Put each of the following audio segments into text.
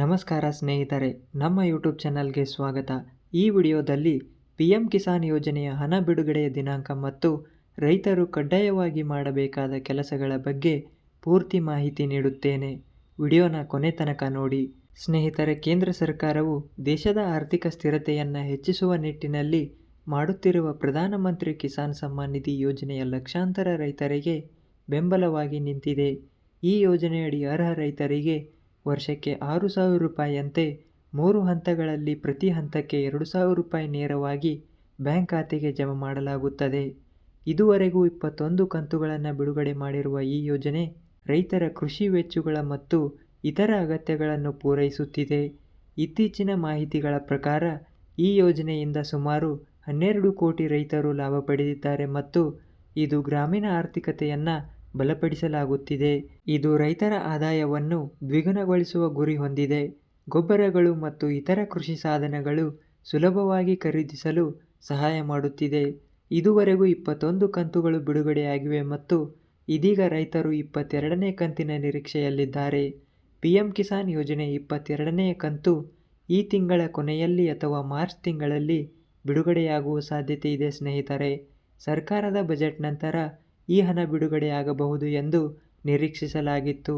ನಮಸ್ಕಾರ ಸ್ನೇಹಿತರೆ, ನಮ್ಮ ಯೂಟ್ಯೂಬ್ ಚಾನಲ್ಗೆ ಸ್ವಾಗತ. ಈ ವಿಡಿಯೋದಲ್ಲಿ ಪಿ ಎಂ ಕಿಸಾನ್ ಯೋಜನೆಯ ಹಣ ಬಿಡುಗಡೆಯ ದಿನಾಂಕ ಮತ್ತು ರೈತರು ಕಡ್ಡಾಯವಾಗಿ ಮಾಡಬೇಕಾದ ಕೆಲಸಗಳ ಬಗ್ಗೆ ಪೂರ್ತಿ ಮಾಹಿತಿ ನೀಡುತ್ತೇನೆ. ವಿಡಿಯೋನ ಕೊನೆ ತನಕ ನೋಡಿ. ಸ್ನೇಹಿತರೆ, ಕೇಂದ್ರ ಸರ್ಕಾರವು ದೇಶದ ಆರ್ಥಿಕ ಸ್ಥಿರತೆಯನ್ನು ಹೆಚ್ಚಿಸುವ ನಿಟ್ಟಿನಲ್ಲಿ ಮಾಡುತ್ತಿರುವ ಪ್ರಧಾನಮಂತ್ರಿ ಕಿಸಾನ್ ಸಮ್ಮಾನ್ ನಿಧಿ ಯೋಜನೆಯ ಲಕ್ಷಾಂತರ ರೈತರಿಗೆ ಬೆಂಬಲವಾಗಿ ನಿಂತಿದೆ. ಈ ಯೋಜನೆಯಡಿ ಅರ್ಹ ರೈತರಿಗೆ ವರ್ಷಕ್ಕೆ ಆರು ಸಾವಿರ ರೂಪಾಯಿಯಂತೆ ಮೂರು ಹಂತಗಳಲ್ಲಿ ಪ್ರತಿ ಹಂತಕ್ಕೆ ಎರಡು ಸಾವಿರ ರೂಪಾಯಿ ನೇರವಾಗಿ ಬ್ಯಾಂಕ್ ಖಾತೆಗೆ ಜಮಾ ಮಾಡಲಾಗುತ್ತದೆ. ಇದುವರೆಗೂ ಇಪ್ಪತ್ತೊಂದು ಕಂತುಗಳನ್ನು ಬಿಡುಗಡೆ ಮಾಡಿರುವ ಈ ಯೋಜನೆ ರೈತರ ಕೃಷಿ ವೆಚ್ಚಗಳ ಮತ್ತು ಇತರ ಅಗತ್ಯಗಳನ್ನು ಪೂರೈಸುತ್ತಿದೆ. ಇತ್ತೀಚಿನ ಮಾಹಿತಿಗಳ ಪ್ರಕಾರ ಈ ಯೋಜನೆಯಿಂದ ಸುಮಾರು ಹನ್ನೆರಡು ಕೋಟಿ ರೈತರು ಲಾಭ ಪಡೆದಿದ್ದಾರೆ ಮತ್ತು ಇದು ಗ್ರಾಮೀಣ ಆರ್ಥಿಕತೆಯನ್ನು ಬಲಪಡಿಸಲಾಗುತ್ತಿದೆ. ಇದು ರೈತರ ಆದಾಯವನ್ನು ದ್ವಿಗುಣಗೊಳಿಸುವ ಗುರಿ ಹೊಂದಿದೆ. ಗೊಬ್ಬರಗಳು ಮತ್ತು ಇತರ ಕೃಷಿ ಸಾಧನಗಳು ಸುಲಭವಾಗಿ ಖರೀದಿಸಲು ಸಹಾಯ ಮಾಡುತ್ತಿದೆ. ಇದುವರೆಗೂ ಇಪ್ಪತ್ತೊಂದು ಕಂತುಗಳು ಬಿಡುಗಡೆಯಾಗಿವೆ ಮತ್ತು ಇದೀಗ ರೈತರು ಇಪ್ಪತ್ತೆರಡನೇ ಕಂತಿನ ನಿರೀಕ್ಷೆಯಲ್ಲಿದ್ದಾರೆ. ಪಿ ಎಂ ಕಿಸಾನ್ ಯೋಜನೆ ಇಪ್ಪತ್ತೆರಡನೇ ಕಂತು ಈ ತಿಂಗಳ ಕೊನೆಯಲ್ಲಿ ಅಥವಾ ಮಾರ್ಚ್ ತಿಂಗಳಲ್ಲಿ ಬಿಡುಗಡೆಯಾಗುವ ಸಾಧ್ಯತೆ ಇದೆ ಸ್ನೇಹಿತರೆ. ಸರ್ಕಾರದ ಬಜೆಟ್ ನಂತರ ಈ ಹಣ ಬಿಡುಗಡೆಯಾಗಬಹುದು ಎಂದು ನಿರೀಕ್ಷಿಸಲಾಗಿತ್ತು.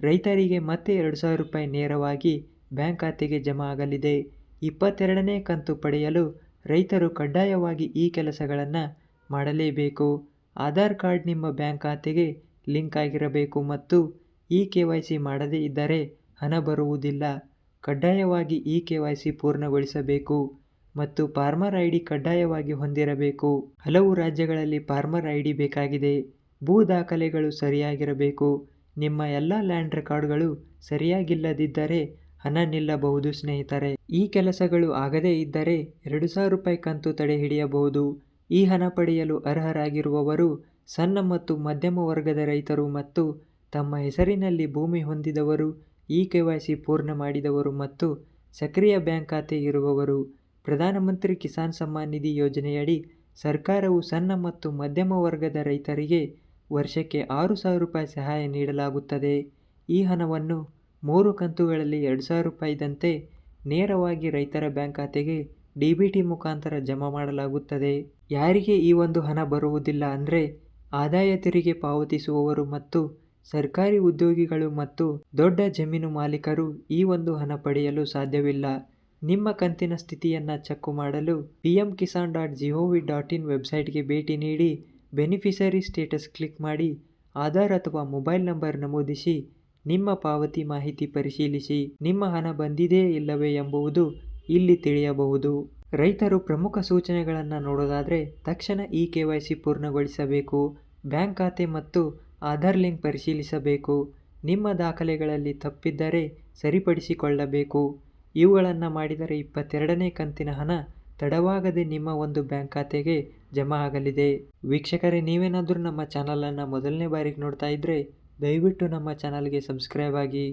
ರೈತರಿಗೆ ಮತ್ತೆ ಎರಡು ಸಾವಿರ ರೂಪಾಯಿ ನೇರವಾಗಿ ಬ್ಯಾಂಕ್ ಖಾತೆಗೆ ಜಮಾ ಆಗಲಿದೆ. ಇಪ್ಪತ್ತೆರಡನೇ ಕಂತು ಪಡೆಯಲು ರೈತರು ಕಡ್ಡಾಯವಾಗಿ ಈ ಕೆಲಸಗಳನ್ನು ಮಾಡಲೇಬೇಕು. ಆಧಾರ್ ಕಾರ್ಡ್ ನಿಮ್ಮ ಬ್ಯಾಂಕ್ ಖಾತೆಗೆ ಲಿಂಕ್ ಆಗಿರಬೇಕು ಮತ್ತು ಇ ಕೆ ವೈ ಸಿ ಮಾಡದೇ ಇದ್ದರೆ ಹಣ ಬರುವುದಿಲ್ಲ. ಕಡ್ಡಾಯವಾಗಿ ಇ ಕೆ ವೈ ಸಿ ಪೂರ್ಣಗೊಳಿಸಬೇಕು. ಮತ್ತು ಫಾರ್ಮರ್ ಐ ಡಿ ಕಡ್ಡಾಯವಾಗಿ ಹೊಂದಿರಬೇಕು. ಹಲವು ರಾಜ್ಯಗಳಲ್ಲಿ ಫಾರ್ಮರ್ ಐ ಡಿ ಬೇಕಾಗಿದೆ. ಭೂ ದಾಖಲೆಗಳು ಸರಿಯಾಗಿರಬೇಕು. ನಿಮ್ಮ ಎಲ್ಲ ಲ್ಯಾಂಡ್ ರೆಕಾರ್ಡ್ಗಳು ಸರಿಯಾಗಿಲ್ಲದಿದ್ದರೆ ಹಣ ನಿಲ್ಲಬಹುದು ಸ್ನೇಹಿತರೆ. ಈ ಕೆಲಸಗಳು ಆಗದೇ ಇದ್ದರೆ ಎರಡು ಸಾವಿರ ರೂಪಾಯಿ ಕಂತು ತಡೆ ಹಿಡಿಯಬಹುದು. ಈ ಹಣ ಪಡೆಯಲು ಅರ್ಹರಾಗಿರುವವರು ಸಣ್ಣ ಮತ್ತು ಮಧ್ಯಮ ವರ್ಗದ ರೈತರು ಮತ್ತು ತಮ್ಮ ಹೆಸರಿನಲ್ಲಿ ಭೂಮಿ ಹೊಂದಿದವರು ಇ ಕೆ ವೈ ಸಿ ಪೂರ್ಣ ಮಾಡಿದವರು ಮತ್ತು ಸಕ್ರಿಯ ಬ್ಯಾಂಕ್ ಖಾತೆ ಇರುವವರು. ಪ್ರಧಾನಮಂತ್ರಿ ಕಿಸಾನ್ ಸಮ್ಮಾನ್ ನಿಧಿ ಯೋಜನೆಯಡಿ ಸರ್ಕಾರವು ಸಣ್ಣ ಮತ್ತು ಮಧ್ಯಮ ವರ್ಗದ ರೈತರಿಗೆ ವರ್ಷಕ್ಕೆ ಆರು ಸಾವಿರ ರೂಪಾಯಿ ಸಹಾಯ ನೀಡಲಾಗುತ್ತದೆ. ಈ ಹಣವನ್ನು ಮೂರು ಕಂತುಗಳಲ್ಲಿ ಎರಡು ಸಾವಿರ ರೂಪಾಯಿದಂತೆ ನೇರವಾಗಿ ರೈತರ ಬ್ಯಾಂಕ್ ಖಾತೆಗೆ ಡಿ ಬಿ ಟಿ ಮುಖಾಂತರ ಜಮಾ ಮಾಡಲಾಗುತ್ತದೆ. ಯಾರಿಗೆ ಈ ಒಂದು ಹಣ ಬರುವುದಿಲ್ಲ ಅಂದರೆ ಆದಾಯ ತೆರಿಗೆ ಪಾವತಿಸುವವರು ಮತ್ತು ಸರ್ಕಾರಿ ಉದ್ಯೋಗಿಗಳು ಮತ್ತು ದೊಡ್ಡ ಜಮೀನು ಮಾಲೀಕರು ಈ ಒಂದು ಹಣ ಪಡೆಯಲು ಸಾಧ್ಯವಿಲ್ಲ. ನಿಮ್ಮ ಕಂತಿನ ಸ್ಥಿತಿಯನ್ನು ಚೆಕ್ ಮಾಡಲು P M Kisan dot V dot in ವೆಬ್ಸೈಟ್ಗೆ ಭೇಟಿ ನೀಡಿ ಬೆನಿಫಿಷರಿ ಸ್ಟೇಟಸ್ ಕ್ಲಿಕ್ ಮಾಡಿ ಆಧಾರ್ ಅಥವಾ ಮೊಬೈಲ್ ನಂಬರ್ ನಮೂದಿಸಿ ನಿಮ್ಮ ಪಾವತಿ ಮಾಹಿತಿ ಪರಿಶೀಲಿಸಿ. ನಿಮ್ಮ ಹಣ ಬಂದಿದೆಯೇ ಇಲ್ಲವೇ ಎಂಬುವುದು ಇಲ್ಲಿ ತಿಳಿಯಬಹುದು. ರೈತರು ಪ್ರಮುಖ ಸೂಚನೆಗಳನ್ನು ನೋಡೋದಾದರೆ ತಕ್ಷಣ ಇ ಕೆ ವೈ ಸಿ ಪೂರ್ಣಗೊಳಿಸಬೇಕು, ಬ್ಯಾಂಕ್ ಖಾತೆ ಮತ್ತು ಆಧಾರ್ ಲಿಂಕ್ ಪರಿಶೀಲಿಸಬೇಕು. ನಿಮ್ಮ ದಾಖಲೆಗಳಲ್ಲಿ ತಪ್ಪಿದ್ದರೆ ಸರಿಪಡಿಸಿಕೊಳ್ಳಬೇಕು. ಇವುಗಳನ್ನು ಮಾಡಿದರೆ ಇಪ್ಪತ್ತೆರಡನೇ ಕಂತಿನ ಹಣ ತಡವಾಗದೆ ನಿಮ್ಮ ಒಂದು ಬ್ಯಾಂಕ್ ಖಾತೆಗೆ ಜಮಾ ಆಗಲಿದೆ. ವೀಕ್ಷಕರೇ, ನೀವೇನಾದರೂ ನಮ್ಮ ಚಾನಲನ್ನು ಮೊದಲನೇ ಬಾರಿಗೆ ನೋಡ್ತಾ ಇದ್ದರೆ ದಯವಿಟ್ಟು ನಮ್ಮ ಚಾನಲ್ಗೆ ಸಬ್ಸ್ಕ್ರೈಬ್ ಆಗಿ